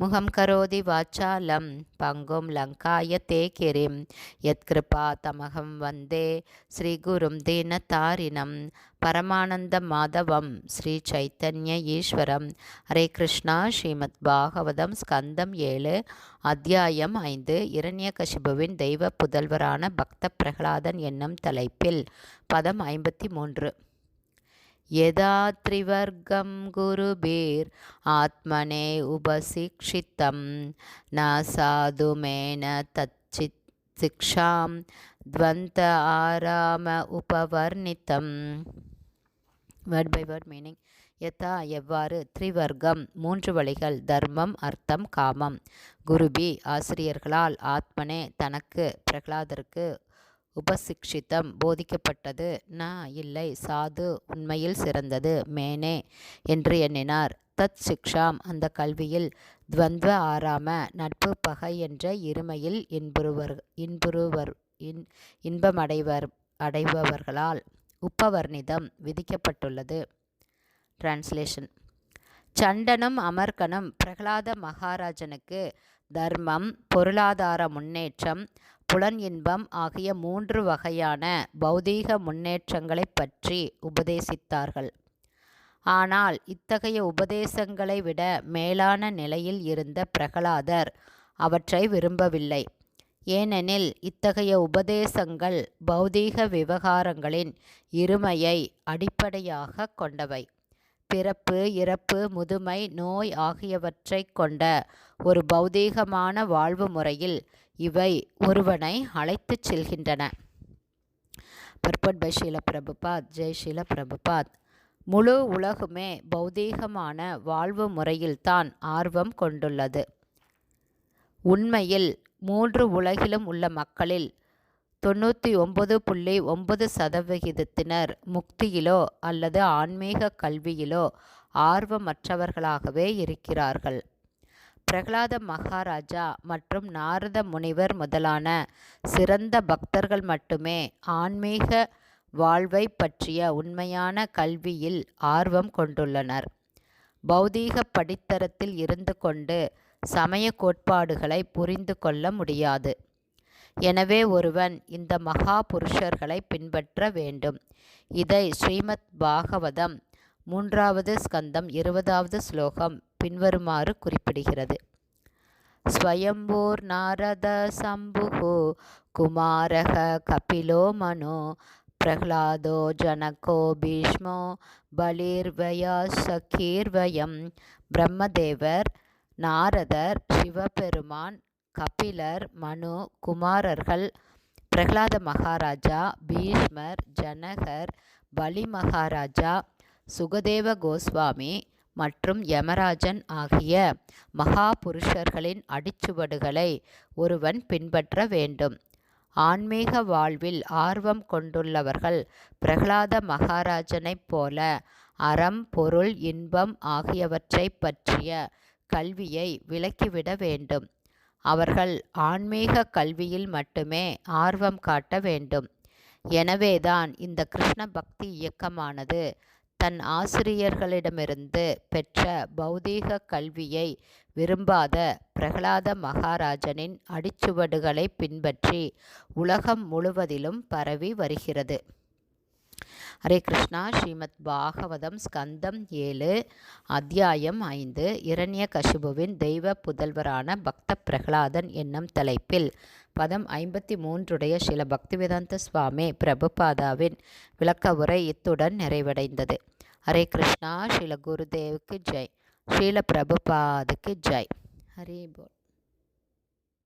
முகம் கரோதி வாச்சாலம் பங்கும் லங்காய தே கிரிம் யத்கிருபா தமகம் வந்தே ஸ்ரீகுரும் தீனதாரிணம் பரமானந்த மாதவம் ஸ்ரீ சைத்தன்ய ஈஸ்வரம். ஹரே கிருஷ்ணா ஸ்ரீமத் பாகவதம் ஸ்கந்தம் ஏழு அத்தியாயம் ஐந்து இரண்யகசிபுவின் தெய்வ புதல்வரான பக்த பிரகலாதன் என்னும் தலைப்பில் பதம் ஐம்பத்தி மூன்று. यदा त्रिवर्गं गुरुभिर् आत्मने उपशिक्षितं न साधुमेन तच्चित् शिक्षां द्वन्द आराम उपवर्णितम् வேர்ட் பை வேர்ட் மீனிங் யதா எவ்வாறு த்ரிவர்க்கம் மூன்று வழிகள் தர்மம் அர்த்தம் காமம் குருபி ஆசிரியர்களால் ஆத்மனே தனக்கு பிரகலாதருக்கு உபசிக்ஷித்தம் போதிக்கப்பட்டது. ந இல்லை சாது உண்மையில் சிறந்தது மேனே என்று எண்ணினார். தத் சிக்ஷாம் அந்த கல்வியில் துவந்த ஆறாம நட்பு பகை என்ற இருமையில் இன்புறுவர் இன்புறுவர் இன் இன்பமடைவர் அடைபவர்களால் உப்பவர்ணிதம் விதிக்கப்பட்டுள்ளது. டிரான்ஸ்லேஷன் சண்டனும் அமர்கனும் பிரகலாத மகாராஜனுக்கு தர்மம் பொருளாதார முன்னேற்றம் புலன் இன்பம் ஆகிய மூன்று வகையான பௌதீக முன்னேற்றங்களைப் பற்றி உபதேசித்தார்கள். ஆனால் இத்தகைய உபதேசங்களை விட மேலான நிலையில் இருந்த பிரகலாதர் அவற்றை விரும்பவில்லை. ஏனெனில் இத்தகைய உபதேசங்கள் பௌதீக விவகாரங்களின் இருமையை அடிப்படையாக கொண்டவை. பிறப்பு இறப்பு முதுமை நோய் ஆகியவற்றை கொண்ட ஒரு பௌதீகமான வாழ்வு முறையில் இவை ஒருவனை அழைத்துச் செல்கின்றன. பர்பட் பை ஷீல பிரபுபாத் ஜெய் ஷீல பிரபுபாத். முழு உலகுமே பௌதீகமான வாழ்வு முறையில்தான் ஆர்வம் கொண்டுள்ளது. உண்மையில் மூன்று உலகிலும் உள்ள மக்களில் தொண்ணூற்றி ஒம்பது புள்ளி ஒன்பது சதவிகிதத்தினர் முக்தியிலோ அல்லது ஆன்மீக கல்வியிலோ ஆர்வமற்றவர்களாகவே இருக்கிறார்கள். பிரகலாத மகாராஜா மற்றும் நாரத முனிவர் முதலான சிறந்த பக்தர்கள் மட்டுமே ஆன்மீக வாழ்வை பற்றிய உண்மையான கல்வியில் ஆர்வம் கொண்டுள்ளனர். பௌதீக படித்தரத்தில் இருந்து கொண்டு சமய கோட்பாடுகளை புரிந்து கொள்ள முடியாது. எனவே ஒருவன் இந்த மகா புருஷர்களை பின்பற்ற வேண்டும். இதை ஸ்ரீமத் பாகவதம் மூன்றாவது ஸ்கந்தம் இருபதாவது ஸ்லோகம் பின்வருமாறு குறிப்பிடுகிறது. ஸ்வயம்பூர் நாரத சம்புகு குமாரக கபிலோ மனோ பிரஹ்லாதோ ஜனகோ பீஷ்மோ பலிர்வயா சகீர்வயம் பிரம்மதேவர் நாரதர் சிவபெருமான் கபிலர் மனு குமாரர்கள் பிரகலாத மகாராஜா பீஷ்மர் ஜனகர் பலி மகாராஜா சுகதேவ கோஸ்வாமி மற்றும் யமராஜன் ஆகிய மகா புருஷர்களின் அடிச்சுவடுகளை ஒருவன் பின்பற்ற வேண்டும். ஆன்மீக வாழ்வில் ஆர்வம் கொண்டுள்ளவர்கள் பிரகலாத மகாராஜனைப் போல அறம் பொருள் இன்பம் ஆகியவற்றை பற்றிய கல்வியை விலக்கிவிட வேண்டும். அவர்கள் ஆன்மீக கல்வியில் மட்டுமே ஆர்வம் காட்ட வேண்டும். எனவேதான் இந்த கிருஷ்ண பக்தி இயக்கமானது தன் ஆசிரியர்களிடமிருந்து பெற்ற பௌதீக கல்வியை விரும்பாத பிரகலாத மகாராஜனின் அடிச்சுவடுகளை பின்பற்றி உலகம் முழுவதிலும் பரவி வருகிறது. ஹரே கிருஷ்ணா. ஸ்ரீமத் பாகவதம் ஸ்கந்தம் ஏழு அத்தியாயம் ஐந்து இரண்ய கசிபுவின் தெய்வ புதல்வரான பக்த பிரகலாதன் என்னும் தலைப்பில் பதம் ஐம்பத்தி மூன்றுடைய சில பக்திவேதாந்த சுவாமி பிரபுபாதாவின் விளக்க உரை இத்துடன் நிறைவடைந்தது. ஹரே கிருஷ்ணா. ஸ்ரீல குருதேவுக்கு ஜெய். ஸ்ரீல பிரபுபாதுக்கு ஜெய். ஹரி போல்